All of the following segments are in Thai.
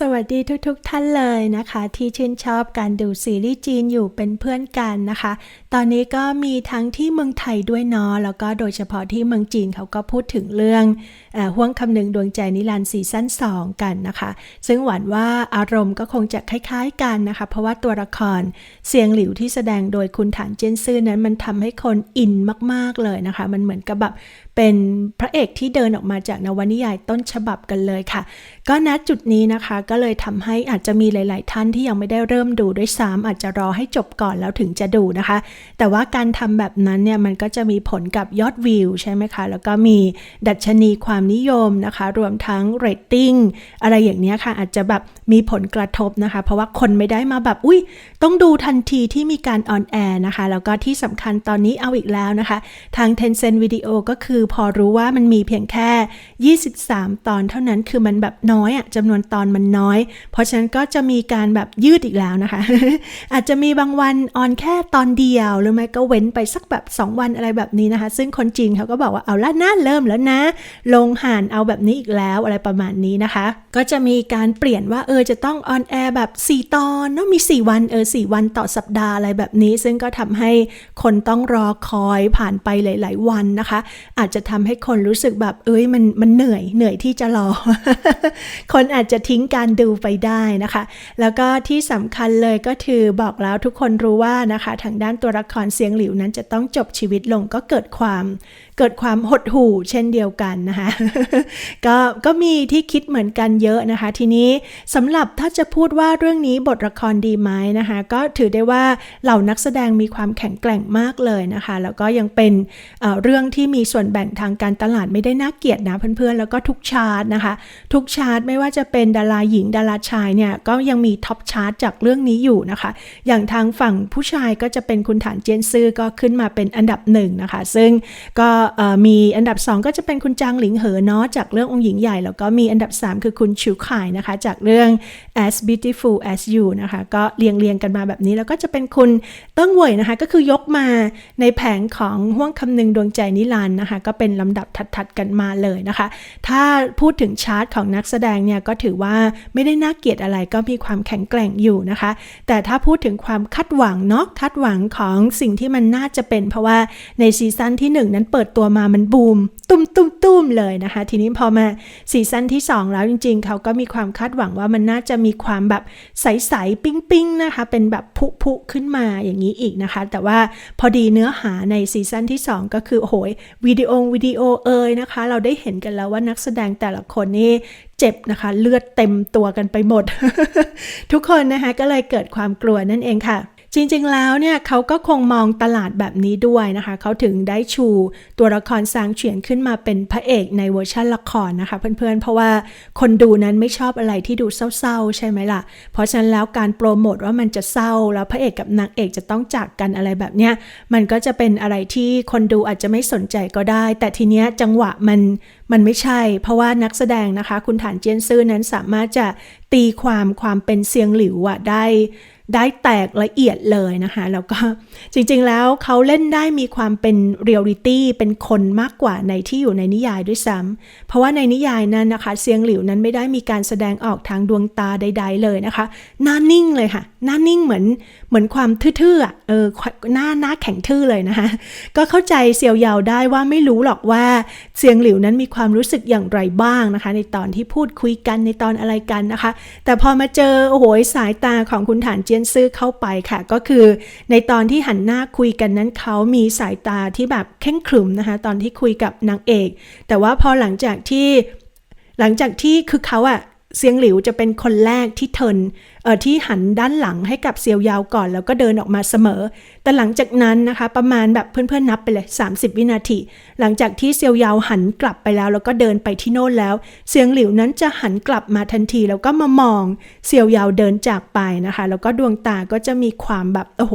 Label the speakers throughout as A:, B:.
A: สวัสดีทุกๆทท่านเลยนะคะ ที่ชื่นชอบการดูซีรีส์จีนอยู่เป็นเพื่อนกันนะคะ ตอนนี้ก็มีทั้งที่เมืองไทยด้วยเนาะแล้วก็โดยเฉพาะที่เมืองจีนเขาก็พูดถึงเรื่องอห่วงคำหนึ่งดวงใจนิรันดร์ซีซั่น2 กันนะคะ ซึ่งหวั่นว่าอารมณ์ก็คงจะคล้ายๆกันนะคะ เพราะว่าตัวละครเสียงหลิวที่แสดงโดยคุณฐานเจนซื่อนั้นมันทำให้คนอินมากๆเลยนะคะ มันเหมือนกับแบบเป็นพระเอกที่เดินออกมาจากนวนิยายต้นฉบับกันเลยค่ะ ก็ณจุดนี้นะคะก็เลยทำให้อาจจะมีหลาย ๆ ท่านที่ยังไม่ได้เริ่มดูด้วยซ้ำอาจจะรอให้จบก่อนแล้วถึงจะดูนะคะ แต่ว่าการทำแบบนั้นเนี่ยมันก็จะมีผลกับยอดวิวใช่ไหมคะ แล้วก็มีดัชนีความนิยมนะคะ รวมทั้งเรตติ้งอะไรอย่างนี้ค่ะ อาจจะแบบมีผลกระทบนะคะ เพราะว่าคนไม่ได้มาแบบอุ้ยต้องดูทันทีที่มีการออนแอร์นะคะ แล้วก็ที่สำคัญตอนนี้เอาอีกแล้วนะคะ ทาง Tencent Video ก็คือพอรู้ว่ามันมีเพียงแค่ 23 ตอนเท่านั้นคือมันแบบน้อยอะจำนวนตอนมันน้อย เพราะฉะนั้นก็จะมีการแบบยืดอีกแล้วนะคะ อาจจะมีบางวันออนแค่ตอนเดียว หรือไม่ก็เว้นไปสักแบบ 2 วันอะไรแบบนี้นะคะ ซึ่งคนจีนเขาก็บอกว่าเอาละน่าเริ่มแล้วนะ ลงห่านเอาแบบนี้อีกแล้วอะไรประมาณนี้นะคะ ก็จะมีการเปลี่ยนว่าเออจะต้องออนแอร์แบบ 4 ตอนเนาะมี 4 วันเออ4วันต่อสัปดาห์อะไรแบบนี้ ซึ่งก็ทำให้คนต้องรอคอยผ่านไปหลาย ๆ วันนะคะ อาจจะทำให้คนรู้สึกแบบเอ้ยมันมันเหนื่อยเหนื่อยที่จะรอ คนอาจจะทิ้งการดูไปได้นะคะ แล้วก็ที่สำคัญเลยก็คือบอกแล้วทุกคนรู้ว่านะคะ ทางด้านตัวละครเสียงหลิวนั้นจะต้องจบชีวิตลงก็เกิดความ เกิดความหดหู่เช่นเดียวกันนะคะก็ก็มีที่คิดเหมือนกันเยอะนะคะ ทีนี้สำหรับถ้าจะพูดว่าเรื่องนี้บทละครดีไหมนะคะ ก็ถือได้ว่าเหล่านักแสดงมีความแข็งแกร่งมากเลยนะคะ แล้วก็ยังเป็นเเรื่องที่มีส่วนแบ่งทางการตลาดไม่ได้น่าเกลียดนะเพื่อนๆ แล้วก็ทุกชาร์ตนะคะ ทุกชาร์ตไม่ว่าจะเป็นดาราหญิงดาราชายเนี่ยก็ยังมีท็อปชาร์ตจากเรื่องนี้อยู่นะคะ อย่างทางฝั่งผู้ชายก็จะเป็นคุณฐานเจียนซื่อก็ขึ้นมาเป็นอันดับหนึ่งนะคะ ซึ่งก็มีอันดับ 2 ก็จะเป็นคุณจางหลิงเหอเนาะจากเรื่ององค์หญิงใหญ่ แล้วก็มีอันดับ 3 คือคุณชิวข่ายนะคะ จากเรื่อง as beautiful as you นะคะ ก็เรียงเรียงกันมาแบบนี้ แล้วก็จะเป็นคุณเติ้งเว่ยนะคะ ก็คือยกมาในแผงของห่วงคำนึงดวงใจนิรันนะคะ ก็เป็นลำดับถัดๆกันมาเลยนะคะ ถ้าพูดถึงชาร์ตของนักแสดงเนี่ยก็ถือว่าไม่ได้น่าเกลียดอะไรก็มีความแข็งแกร่งอยู่นะคะ แต่ถ้าพูดถึงความคาดหวังเนาะคาดหวังของสิ่งที่มันน่าจะเป็น เพราะว่าในซีซั่นที่ 1 นั้นเปิดตัวมามันบูม ตุ้มตุ้มตุ้มเลยนะคะ ทีนี้พอมาซีซั่นที่ 2 แล้วจริง ๆ เขาก็มีความคาดหวังว่ามันน่าจะมีความแบบใส ๆ ปิ้งปิ้งนะคะ เป็นแบบพุพุขึ้นมาอย่างนี้อีกนะคะ แต่ว่าพอดีเนื้อหาในซีซั่นที่ 2 ก็คือโอ้โหวิดีโอวิดีโอเอ่ยนะคะ เราได้เห็นกันแล้วว่านักแสดงแต่ละคนนี่เจ็บนะคะ เลือดเต็มตัวกันไปหมด ทุกคนนะคะก็เลยเกิดความกลัวนั่นเองค่ะ จริงๆแล้วเนี่ยเขาก็คงมองตลาดแบบนี้ด้วยนะคะ เขาถึงได้ชูตัวละครซางเฉียนขึ้นมาเป็นพระเอกในเวอร์ชันละครนะคะ เพื่อนๆ เพราะว่าคนดูนั้นไม่ชอบอะไรที่ดูเศร้าๆ ใช่ไหมล่ะ เพราะฉะนั้นแล้วการโปรโมทว่ามันจะเศร้า แล้วพระเอกกับนางเอกจะต้องจากกันอะไรแบบเนี้ยมันก็จะเป็นอะไรที่คนดูอาจจะไม่สนใจก็ได้ แต่ทีเนี้ยจังหวะมันมันไม่ใช่ เพราะว่านักแสดงนะคะ คุณฐานเจียนซื่อนั้นสามารถจะตีความความเป็นเซียงหลิวอะได้ ได้แตกละเอียดเลยนะคะ แล้วก็จริงๆแล้วเขาเล่นได้มีความเป็นเรียลลิตี้เป็นคนมากกว่าในที่อยู่ในนิยายด้วยซ้ำเพราะว่าในนิยายนั้นนะคะเซียงหลิวนั้นไม่ได้มีการแสดงออกทางดวงตาใด ๆ เลยนะคะ หน้านิ่งเลยค่ะ หน้านิ่งเหมือนเหมือนความทื่อๆเออหน้าหน้าแข็งทื่อเลยนะคะ ก็เข้าใจเซียวยาวได้ว่าไม่รู้หรอกว่าเซียงหลิวนั้นมีความรู้สึกอย่างไรบ้างนะคะ ในตอนที่พูดคุยกันในตอนอะไรกันนะคะ แต่พอมาเจอโอ้โหสายตาของคุณฐานเจียนซื่อเข้าไปค่ะ ก็คือในตอนที่หันหน้าคุยกันนั้นเขามีสายตาที่แบบเข่งขรึมนะคะ ตอนที่คุยกับนางเอก แต่ว่าพอหลังจากที่หลังจากที่คือเขาอะ เซียงหลิวจะเป็นคนแรกที่เทินเอ่อที่หันด้านหลังให้กับเซียวยาวก่อน แล้วก็เดินออกมาเสมอ แต่หลังจากนั้นนะคะประมาณแบบเพื่อนๆนับไปเลย 30 วินาที หลังจากที่เซียวยาวหันกลับไปแล้ว แล้วก็เดินไปที่โน่นแล้ว เซียงหลิวนั้นจะหันกลับมาทันที แล้วก็มามองเซียวยาวเดินจากไปนะคะ แล้วก็ดวงตาก็จะมีความแบบโอ้โห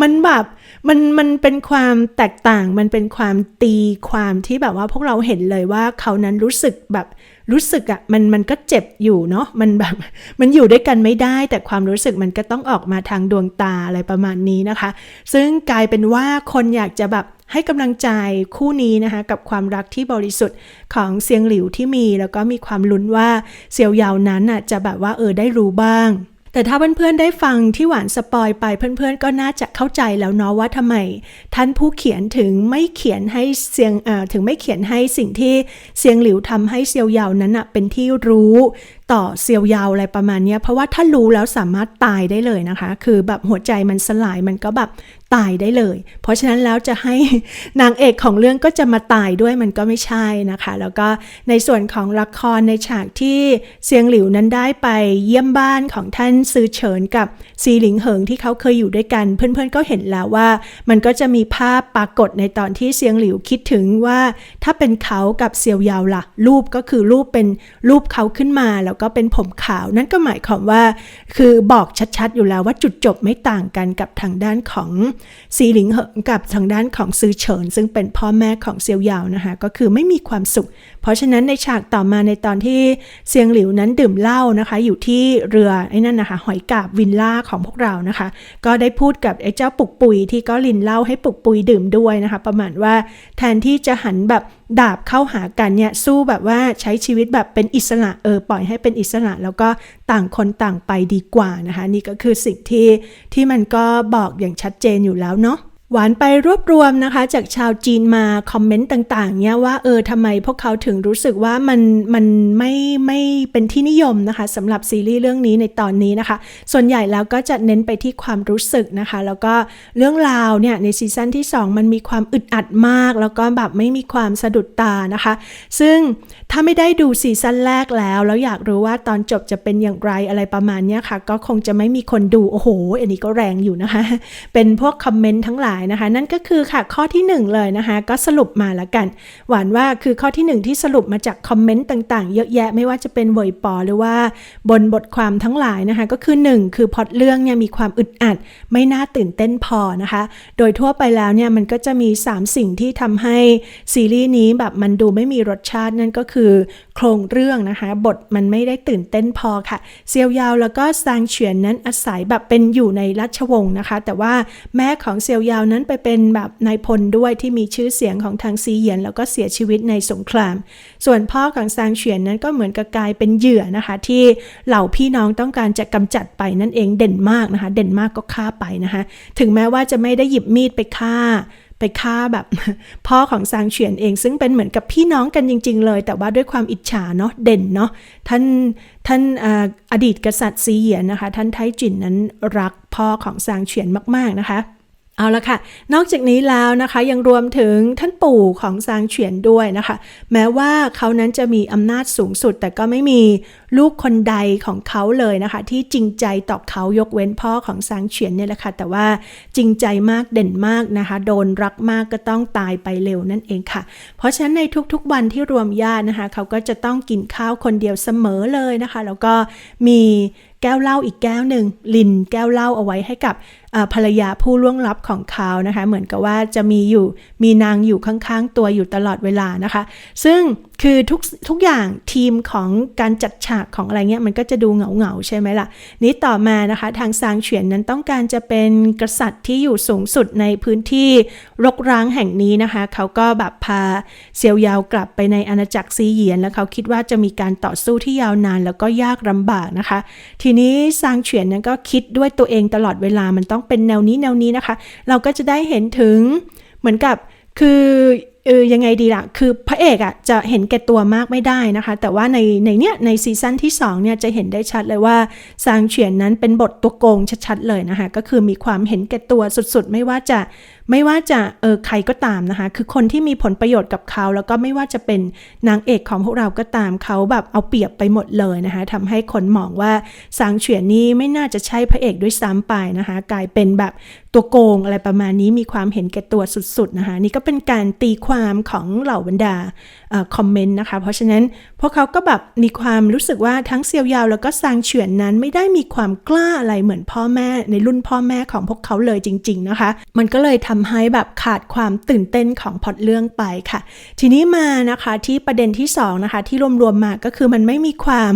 A: มันแบบมันมันเป็นความแตกต่างมันเป็นความตีความที่แบบว่าพวกเราเห็นเลยว่าเขานั้นรู้สึกแบบ รู้สึกอะ่ะมันมันก็เจ็บอยู่เนาะมันแบบมันอยู่ด้วยกันไม่ได้ แต่ความรู้สึกมันก็ต้องออกมาทางดวงตาอะไรประมาณนี้นะคะ ซึ่งกลายเป็นว่าคนอยากจะแบบให้กำลังใจคู่นี้นะคะ กับความรักที่บริสุทธิ์ของเซียงหลิวที่มี แล้วก็มีความลุ้นว่าเซียวยาวนั้นน่ะจะแบบว่าเออได้รู้บ้าง แต่ถ้าเพื่อนๆได้ฟังที่หวานสปอยไปเพื่อนๆ ก็น่าจะเข้าใจแล้วเนาะว่าทำไม ท่านผู้เขียนถึงไม่เขียนให้เซียงถึงไม่เขียนให้สิ่งที่เซียงหลิวทำให้เซียวเยาวนั้นอะเป็นที่รู้ต่อเซียวยาวอะไรประมาณนี้เพราะว่าถ้ารู้แล้วสามารถตายได้เลยนะคะ คือแบบหัวใจมันสลายมันก็แบบตายได้เลย เพราะฉะนั้นแล้วจะให้นางเอกของเรื่องก็จะมาตายด้วยมันก็ไม่ใช่นะคะ แล้วก็ในส่วนของละครในฉากที่เซียงหลิวนั้นได้ไปเยี่ยมบ้านของท่านซือเฉินกับซีหลิงเหิงที่เขาเคยอยู่ด้วยกัน เพื่อนๆก็เห็นแล้วว่า มันก็จะมีภาพปรากฏในตอนที่เซียงหลิวคิดถึงว่า ถ้าเป็นเขากับเซียวยาวล่ะรูปก็คือรูปเป็นรูปเขาขึ้นมาแล้วก็เป็นผมขาว นั่นก็หมายความว่า คือบอกชัดๆ อยู่แล้วว่าจุดจบไม่ต่างกันกับทางด้านของซีหลิงเหิงกับทางด้านของซือเฉิน ซึ่งเป็นพ่อแม่ของเซียวยาวนะคะก็คือไม่มีความสุข เพราะฉะนั้นในฉากต่อมาในตอนที่เซียงหลิวนั้นดื่มเหล้านะคะ อยู่ที่เรือไอ้นั่นนะคะหอยกาบวินล่าของพวกเรานะคะ ก็ได้พูดกับไอ้เจ้าปุกปุยที่ก็ลินเหล้าให้ปุกปุยดื่มด้วยนะคะ ประมาณว่าแทนที่จะหันแบบดาบเข้าหากันเนี่ยสู้แบบว่าใช้ชีวิตแบบเป็นอิสระเออปล่อยให้เป็นอิสระ แล้วก็ต่างคนต่างไปดีกว่านะคะ นี่ก็คือสิ่งที่ที่มันก็บอกอย่างชัดเจนอยู่แล้วเนาะ หวานไปรวบรวมนะคะ จากชาวจีนมาคอมเมนต์ต่าง ๆ เนี่ยว่าเออทำไมพวกเขาถึงรู้สึกว่ามันมันไม่ไม่เป็นที่นิยมนะคะสำหรับซีรีส์เรื่องนี้ในตอนนี้นะคะ ส่วนใหญ่แล้วก็จะเน้นไปที่ความรู้สึกนะคะ แล้วก็เรื่องราวเนี่ยในซีซั่นที่ 2 มันมีความอึดอัดมาก แล้วก็แบบไม่มีความสะดุดตานะคะ ซึ่งถ้าไม่ได้ดูซีซั่นแรกแล้ว แล้วอยากรู้ว่าตอนจบจะเป็นอย่างไรอะไรประมาณเนี้ยค่ะ ก็คงจะไม่มีคนดูโอ้โห อันนี้ก็แรงอยู่นะคะ เป็นพวกคอมเมนต์ทั้งหลายนะคะ นั่นก็คือค่ะข้อที่ 1 เลยนะคะ ก็สรุปมาแล้วกัน หวานว่าคือข้อที่ 1 ที่สรุปมาจากคอมเมนต์ต่างๆ เยอะแยะไม่ว่าจะเป็นเวยปอหรือว่าบนบทความทั้งหลายนะคะ ก็คือ 1 คือพอตเรื่องเนี่ยมีความอึดอัด ไม่น่าตื่นเต้นพอนะคะ โดยทั่วไปแล้วเนี่ยมันก็จะมี 3 สิ่งที่ทำให้ซีรีส์นี้แบบมันดูไม่มีรสชาตินั่นก็คือโครงเรื่องนะคะ บทมันไม่ได้ตื่นเต้นพอค่ะเซียวยาวแล้วก็ซางเฉียนนั้นอาศัยแบบเป็นอยู่ในราชวงศ์นะคะ แต่ว่าแม่ของเซียวยาวนั้นไปเป็นแบบนายพลด้วยที่มีชื่อเสียงของทางซีเหยียน แล้วก็เสียชีวิตในสงคราม ส่วนพ่อของซางเฉียนนั้นก็เหมือนกับกลายเป็นเหยื่อนะคะ ที่เหล่าพี่น้องต้องการจะกำจัดไปนั่นเองเด่นมากนะคะ เด่นมากก็ฆ่าไปนะคะ ถึงแม้ว่าจะไม่ได้หยิบมีดไปฆ่าไปฆ่าแบบพ่อของซางเฉียนเอง ซึ่งเป็นเหมือนกับพี่น้องกันจริง ๆ เลย แต่ว่าด้วยความอิจฉาเนาะเด่นเนาะท่านท่านออดีตกษัตริย์ซีเหยียนนะคะ ท่านไทจินนั้นรักพ่อของซางเฉียนมาก ๆ นะคะ เอาละค่ะ นอกจากนี้แล้วนะคะยังรวมถึงท่านปู่ของซางเฉียนด้วยนะคะ แม้ว่าเขานั้นจะมีอำนาจสูงสุดแต่ก็ไม่มี ลูกคนใดของเขาเลยนะคะ ที่จริงใจต่อเขายกเว้นพ่อของซางเฉียนเนี่ยแหละค่ะ แต่ว่าจริงใจมากเด่นมากนะคะ โดนรักมากก็ต้องตายไปเร็วนั่นเองค่ะ เพราะฉะนั้นในทุกๆวันที่รวมญาตินะคะ เขาก็จะต้องกินข้าวคนเดียวเสมอเลยนะคะ แล้วก็มีแก้วเหล้าอีกแก้วหนึ่งลินแก้วเหล้าเอาไว้ให้กับภรรยาผู้ล่วงลับของเขานะคะ เหมือนกับว่าจะมีอยู่มีนางอยู่ข้างๆ ตัวอยู่ตลอดเวลานะคะ ซึ่งคือทุกทุกอย่างทีมของการจัดฉากของอะไรเงี้ยมันก็จะดูเหงาๆใช่ไหมล่ะ นี้ต่อมานะคะทางซางเฉียนนั้นต้องการจะเป็นกษัตริย์ที่อยู่สูงสุดในพื้นที่รกร้างแห่งนี้นะคะ เขาก็แบบพาเซียวยาวกลับไปในอาณาจักรซีเหยียน แล้วเขาคิดว่าจะมีการต่อสู้ที่ยาวนานแล้วก็ยากลำบากนะคะ ทีนี้ซางเฉียนนั้นก็คิดด้วยตัวเองตลอดเวลามันต้องเป็นแนวนี้แนวนี้นะคะ เราก็จะได้เห็นถึงเหมือนกับคือ เออยังไงดีล่ะ คือพระเอกอะ่ะจะเห็นแก่ตัวมากไม่ได้นะคะ แต่ว่าในในเนี้ยในซีซั่นที่2เนี่ยจะเห็นได้ชัดเลยว่าซางเฉียนนั้นเป็นบทตัวโกงชัดๆเลยนะคะ ก็คือมีความเห็นแก่ตัวสุดๆ ไม่ว่าจะไม่ว่าจะเออใครก็ตามนะคะ คือคนที่มีผลประโยชน์กับเขา แล้วก็ไม่ว่าจะเป็นนางเอกของพวกเราก็ตามเขาแบบเอาเปรียบไปหมดเลยนะคะทำให้คนมองว่าซางเฉียนนี้ไม่น่าจะใช่พระเอกด้วยซ้ำไปนะคะ กลายเป็นแบบตัวโกงอะไรประมาณนี้มีความเห็นแก่ตัวสุดๆนะคะนี่ก็เป็นการตีความของเหล่าบรรดาคอมเมนต์นะคะ เพราะฉะนั้นพวกเขาก็แบบมีความรู้สึกว่าทั้งเซียวยาว แล้วก็ซางเฉียนนั้นไม่ได้มีความกล้าอะไรเหมือนพ่อแม่ในรุ่นพ่อแม่ของพวกเขาเลยจริง ๆนะคะ มันก็เลยทำให้แบบขาดความตื่นเต้นของพอตเรื่องไปค่ะ ทีนี้มานะคะที่ประเด็นที่สองนะคะที่รวมๆมาก็คือมันไม่มีความ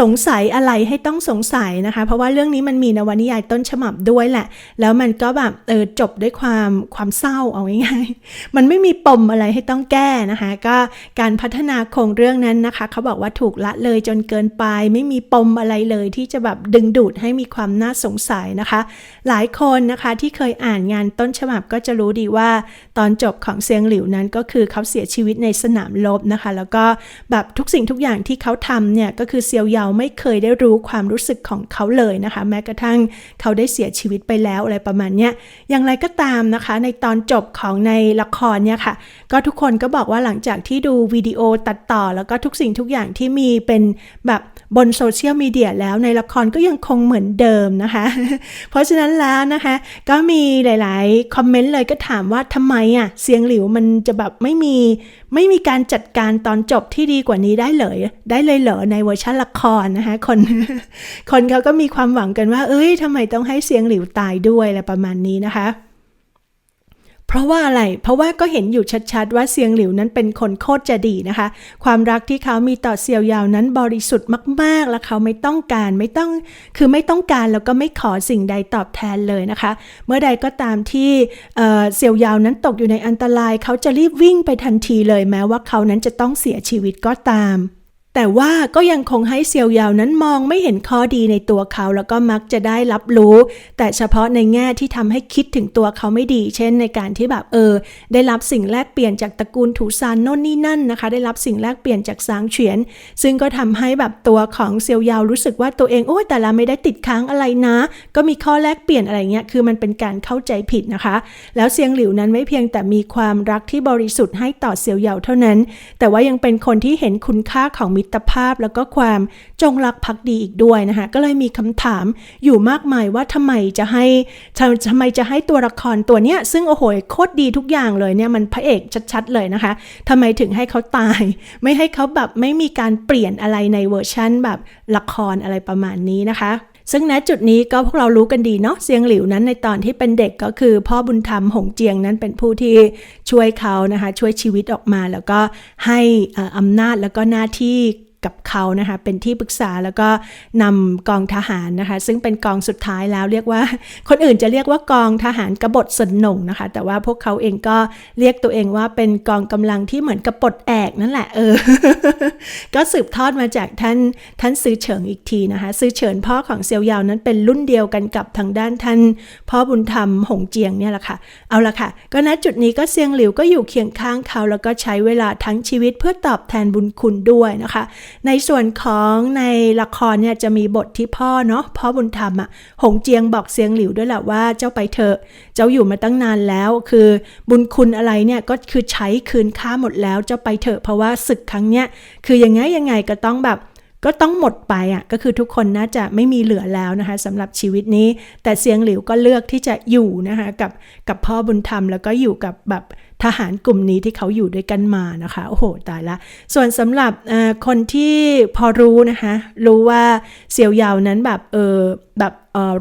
A: สงสัยอะไรให้ต้องสงสัยนะคะ เพราะว่าเรื่องนี้มันมีนวนิยายต้นฉบับด้วยแหละ แล้วมันก็แบบเออจบด้วยความความเศร้าเอาง่ายๆมันไม่มีปมอะไรให้ต้องแก้นะคะ ก็การพัฒนาโครงเรื่องนั้นนะคะ เขาบอกว่าถูกละเลยจนเกินไป ไม่มีปมอะไรเลย ที่จะแบบดึงดูดให้มีความน่าสงสัยนะคะ หลายคนนะคะที่เคยอ่านงานต้นฉบับก็จะรู้ดีว่าตอนจบของเซียงหลิวนั้นก็คือเขาเสียชีวิตในสนามรบนะคะ แล้วก็แบบทุกสิ่งทุกอย่างที่เขาทำเนี่ยก็คือเซียวเยาไม่เคยได้รู้ความรู้สึกของเขาเลยนะคะ แม้กระทั่งเขาได้เสียชีวิตไปแล้วอะไรประมาณเนี้ยอย่างไรก็ตามนะคะ ในตอนจบของในละครเนี่ยค่ะ ก็ทุกคนก็บอกว่าหลังจากที่ดูวิดีโอตัดต่อ แล้วก็ทุกสิ่งทุกอย่างที่มีเป็นแบบบนโซเชียลมีเดียแล้วในละครก็ยังคงเหมือนเดิมนะคะ เพราะฉะนั้นแล้วนะคะ ก็มีหลาย ๆ คอมเมนต์เลยก็ถามว่าทำไมอะเสียงหลิวมันจะแบบไม่มีไม่มีการจัดการตอนจบที่ดีกว่านี้ได้เลยได้เลยเหรอในเวอร์ชันละครนะคะคนคนเขาก็มีความหวังกันว่า เอ้ยทำไมต้องให้เสียงหลิวตายด้วยอะไรประมาณนี้นะคะ เพราะว่าอะไร เพราะว่าก็เห็นอยู่ชัดๆ ว่าเซียงหลิวนั้นเป็นคนโคตรจะดีนะคะ ความรักที่เขามีต่อเซียวยาวนั้นบริสุทธิ์มากๆ และเขาไม่ต้องการไม่ต้อง คือไม่ต้องการแล้วก็ไม่ขอสิ่งใดตอบแทนเลยนะคะ เมื่อใดก็ตามที่เอ่อเซียวยาวนั้นตกอยู่ในอันตราย เขาจะรีบวิ่งไปทันทีเลยแม้ว่าเขานั้นจะต้องเสียชีวิตก็ตาม แต่ว่าก็ยังคงให้เซียวยาวนั้นมองไม่เห็นข้อดีในตัวเขาแล้วก็มักจะได้รับรู้ แต่เฉพาะในแง่ที่ทำให้คิดถึงตัวเขาไม่ดี เช่น ในการที่แบบเออ ได้รับสิ่งแลกเปลี่ยนจากตระกูลถูซานโน่นนี่นั่นนะคะ ได้รับสิ่งแลกเปลี่ยนจากซางเฉียน ซึ่งก็ทำให้แบบตัวของเซียวยาวรู้สึกว่าตัวเองโอ้แต่ละไม่ได้ติดค้างอะไรนะ ก็มีข้อแลกเปลี่ยนอะไรเงี้ยคือมันเป็นการเข้าใจผิดนะคะ แล้วเซียงหลิวนั้นไม่เพียงแต่มีความรักที่บริสุทธิ์ให้ต่อเซียวยาวเท่านั้น แต่ว่ายังเป็นคนที่เห็นคุณค่าของมิตรภาพแล้วก็ความจงรักภักดีอีกด้วยนะคะก็เลยมีคำถามอยู่มากมายว่าทำไมจะให้ทำทำไมจะให้ตัวละครตัวเนี้ยซึ่งโอ้โหโคตรดีทุกอย่างเลยเนี่ยมันพระเอกชัดๆเลยนะคะทำไมถึงให้เขาตาย ไม่ให้เขาแบบไม่มีการเปลี่ยนอะไรในเวอร์ชั่นแบบละครอะไรประมาณนี้นะคะ ซึ่งณจุดนี้ก็พวกเรารู้กันดีเนาะเซียงหลิวนั้นในตอนที่เป็นเด็กก็คือ พ่อบุญธรรมหงเจียงนั้นเป็นผู้ที่ช่วยเขานะคะช่วยชีวิตออกมา แล้วก็ให้อำนาจแล้วก็หน้าที่ กับเขานะคะ เป็นที่ปรึกษาแล้วก็นำกองทหารนะคะ ซึ่งเป็นกองสุดท้ายแล้วเรียกว่า คนอื่นจะเรียกว่ากองทหารกบฏสนหนงนะคะ แต่ว่าพวกเขาเองก็เรียกตัวเองว่าเป็นกองกำลังที่เหมือนกับปดแอกนั่นแหละเออ ก็สืบทอดมาจากท่านท่านซื้อเฉิงอีกทีนะคะซื้อเฉินพ่อของเซียวยาวนั้นเป็นรุ่นเดียวกันกับทางด้านท่านพ่อบุญธรรมหงเจียงเนี่ยแหละค่ะเอาละค่ะ ก็ณจุดนี้ก็เซียงหลิวก็อยู่เคียงข้างเขาแล้วก็ใช้เวลาทั้งชีวิตเพื่อตอบแทนบุญคุณด้วยนะคะในส่วนของในละครเนี่ยจะมีบทที่พ่อเนาะพ่อบุญธรรมอะหงเจียงบอกเซียงหลิวด้วยแหละว่าเจ้าไปเถอะ เจ้าอยู่มาตั้งนานแล้ว คือบุญคุณอะไรเนี่ยก็คือใช้คืนค่าหมดแล้วเจ้าไปเถอะเพราะว่าศึกครั้งเนี้ยคือยังไงยังไงก็ต้องแบบก็ต้องหมดไปอะก็คือทุกคนน่าจะไม่มีเหลือแล้วนะคะสำหรับชีวิตนี้ แต่เสียงหลิวก็เลือกที่จะอยู่นะคะกับกับพ่อบุญธรรมแล้วก็อยู่กับแบบ ทหารกลุ่มนี้ที่เขาอยู่ด้วยกันมานะคะโอ้โหตายละ ส่วนสำหรับคนที่พอรู้นะคะ รู้ว่าเซียวยาวนั้นแบบเออแบบ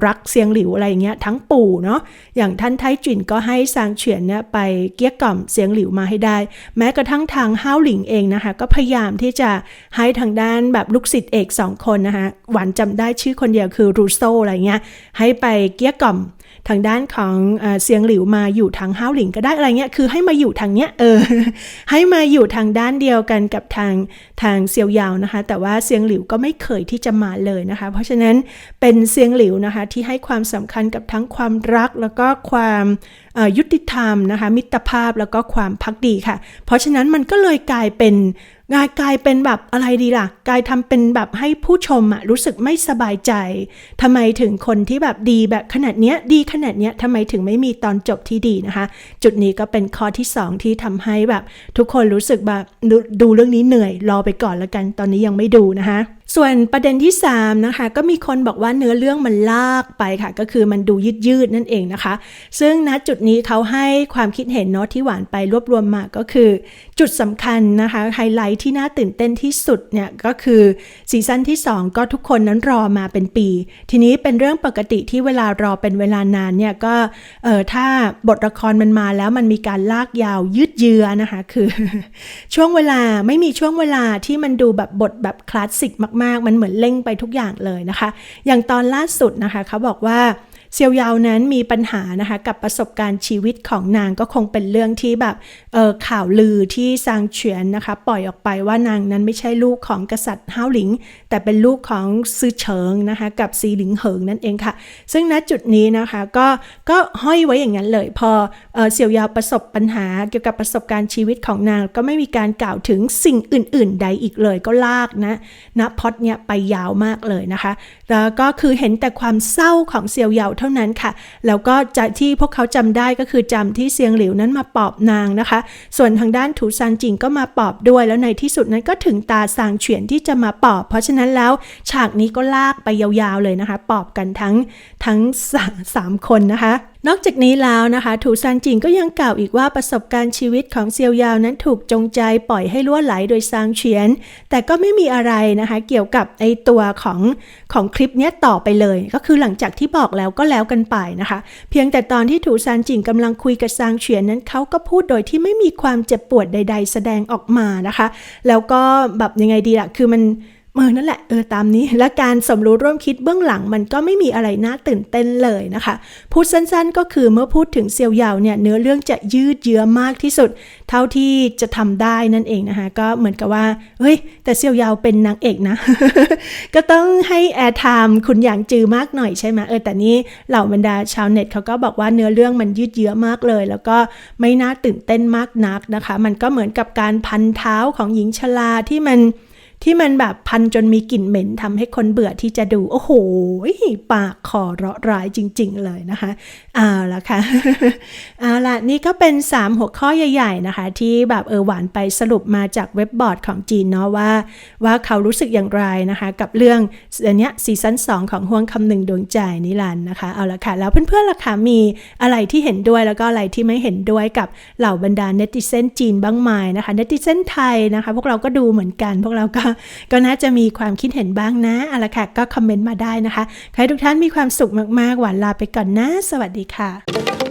A: รักเซียงหลิวอะไรอย่างเงี้ยทั้งปู่เนาะอย่างท่านไทจินก็ให้ซางเฉียนเนี่ยไปเกี้ยกล่อมเซียงหลิวมาให้ได้ แม้กระทั่งทางห้าวหลิงเองนะคะก็พยายามที่จะให้ทางด้านแบบลูกศิษย์เอกสองคนนะคะหวานจำได้ชื่อคนเดียวคือรูโซอะไรเงี้ยให้ไปเกี้ยกล่อมทางด้านของเอ่อเซียงหลิวมาอยู่ทางห้าวหลิงก็ได้อะไรเงี้ยคือให้มาอยู่ทางเนี้ยเออให้มาอยู่ทางด้านเดียวกันกับทางทางเซียวยาวนะคะ แต่ว่าเซียงหลิวก็ไม่เคยที่จะมาเลยนะคะ เพราะฉะนั้นเป็นเซียงหลิวนะคะที่ให้ความสำคัญกับทั้งความรักแล้วก็ความ ยุติธรรมนะคะมิตรภาพแล้วก็ความพักดีค่ะ เพราะฉะนั้นมันก็เลยกลายเป็นกายกลายเป็นแบบอะไรดีล่ะกลายทำเป็นแบบให้ผู้ชมอะรู้สึกไม่สบายใจทำไมถึงคนที่แบบดีแบบขนาดเนี้ยดีขนาดเนี้ยทำไมถึงไม่มีตอนจบที่ดีนะคะ จุดนี้ก็เป็นข้อที่สองที่ทำให้แบบ ทุกคนรู้สึกแบบดูดูเรื่องนี้เหนื่อยรอไปก่อนแล้วกัน ตอนนี้ยังไม่ดูนะคะส่วนประเด็นที่ 3 นะคะ ก็มีคนบอกว่าเนื้อเรื่องมันลากไปค่ะ ก็คือมันดูยืดยืดนั่นเองนะคะ ซึ่งณจุดนี้เขาให้ความคิดเห็นเนาะที่หวานไปรวบรวมมาก็คือ จุดสำคัญนะคะไฮไลท์ที่น่าตื่นเต้นที่สุดเนี่ยก็คือซีซั่นที่ 2 ก็ทุกคนนั้นรอมาเป็นปี ทีนี้เป็นเรื่องปกติที่เวลารอเป็นเวลานานเนี่ยก็เออถ้าบทละครมันมาแล้วมันมีการลากยาวยืดเยื้อนะคะคือ ช่วงเวลาไม่มีช่วงเวลาที่มันดูแบบบทแบบคลาสสิกมากๆ มันเหมือนเร่งไปทุกอย่างเลยนะคะ อย่างตอนล่าสุดนะคะเขาบอกว่า เซียวยาวนั้นมีปัญหานะคะกับประสบการณ์ชีวิตของนางก็คงเป็นเรื่องที่แบบเออข่าวลือที่ซางเฉียนนะคะ ปล่อยออกไปว่านางนั้นไม่ใช่ลูกของกษัตริย์ห้าวหลิง แต่เป็นลูกของซือเฉิงนะคะกับซีหลิงเหิงนั่นเองค่ะ ซึ่งณจุดนี้นะคะก็ก็ห้อยไว้อย่างนั้นเลย พอเออเซียวยาวประสบปัญหาเกี่ยวกับประสบการณ์ชีวิตของนาง ก็ไม่มีการกล่าวถึงสิ่งอื่น ๆ ใดอีกเลยก็ลากนะณพล็อดเนี่ยไปยาวมากเลยนะคะ แล้วก็คือเห็นแต่ความเศร้าของเซียวเยาเท่านั้นค่ะ แล้วก็จะที่พวกเขาจำได้ก็คือจำที่เซียงหลิวนั้นมาปอบนางนะคะ ส่วนทางด้านถูซานจิงก็มาปอบด้วย แล้วในที่สุดนั้นก็ถึงตาซางเฉียนที่จะมาปอบ เพราะฉะนั้นแล้วฉากนี้ก็ลากไปยาวๆเลยนะคะ ปอบกันทั้งทั้งสามคนนะคะ นอกจากนี้แล้วนะคะ ถูซานจิงก็ยังกล่าวอีกว่าประสบการณ์ชีวิตของเซียวยาวนั้นถูกจงใจปล่อยให้ล่วไหลโดยซางเฉียน แต่ก็ไม่มีอะไรนะคะ เกี่ยวกับไอตัวของของคลิปนี้ต่อไปเลย ก็คือหลังจากที่บอกแล้วก็แล้วกันไปนะคะ เพียงแต่ตอนที่ถูซานจิงกำลังคุยกับซางเฉียนนั้นเขาก็พูดโดยที่ไม่มีความเจ็บปวดใด ๆ แสดงออกมานะคะ แล้วก็แบบยังไงดีล่ะคือมัน เออนั่นแหละเออตามนี้ และการสมรู้ร่วมคิดเบื้องหลังมันก็ไม่มีอะไรน่าตื่นเต้นเลยนะคะ พูดสั้นๆก็คือเมื่อพูดถึงเซียวยาวเนี่ยเนื้อเรื่องจะยืดเยื้อมากที่สุด เท่าที่จะทำได้นั่นเองนะคะก็เหมือนกับว่าเฮ้ย แต่เซียวยาวเป็นนางเอกนะ ก็ต้องให้แอร์ไทม์คุณอย่างจือมากหน่อยใช่ไหมเออแต่นี่เหล่าบรรดาชาวเน็ตเขาก็บอกว่าเนื้อเรื่องมันยืดเยื้อมากเลย แล้วก็ไม่น่าตื่นเต้นมากนักนะคะ มันก็เหมือนกับการพันเท้าของหญิงชราที่มัน ที่มันแบบพันจนมีกลิ่นเหม็นทำให้คนเบื่อที่จะดู โอ้โห ปากคอเราะร้ายจริง ๆ เลยนะคะเอาละค่ะเอาละนี่ก็เป็น 3 หัวข้อใหญ่ ๆ นะคะ ที่แบบเออหวานไปสรุปมาจากเว็บบอร์ดของจีนเนาะว่า ว่าเขารู้สึกอย่างไรนะคะ กับเรื่องอันเนี้ยซีซั่น2 ของห่วงคำหนึ่งดวงใจนิรันนะคะ เอาละค่ะ แล้วเพื่อนๆล่ะคะมีอะไรที่เห็นด้วยแล้วก็อะไรที่ไม่เห็นด้วยกับเหล่าบรรดาเนติเซนจีนบ้างไหมนะคะเนติเซนไทยนะคะ พวกเราก็ดูเหมือนกัน พวกเราก็ก็น่าจะมีความคิดเห็นบ้างนะเอาละค่ะ ก็คอมเมนต์มาได้นะคะ ใครทุกท่านมีความสุขมากๆ หวานลาไปก่อนนะ สวัสดีค่ะ